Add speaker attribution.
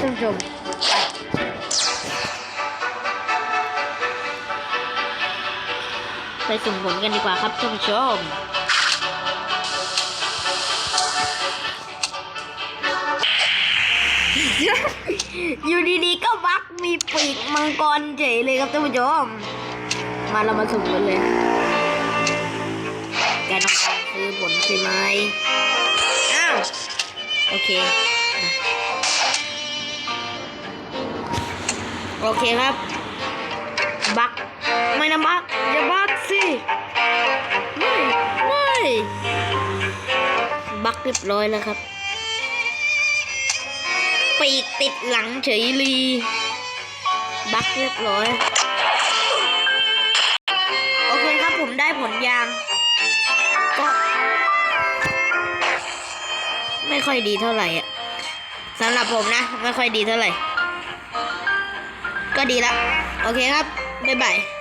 Speaker 1: ท่านผู้ชมไปไปสุ่มผลกันดีกว่าครับท่านผู้ชมอยู่ดีๆก็บักมีปีกมังกรเฉยเลยครับท่านผู้ชม มาเรามาสุ่มกันเลย แกต้องการซื้อผลใช่ไหมอ้าว โอเค โอเคครับ บัก ไม่นะบัก อย่าบักสิ ไม่ ไม่ บักเรียบร้อยแล้วครับปีกติดหลังเฉยลี บักเรียบร้อย โอเคครับผมได้ผลยาง ก็ ไม่ค่อยดีเท่าไหร่อะสำหรับผมนะ ไม่ค่อยดีเท่าไหร่ ก็ดีละโอเคครับ บ๊ายบาย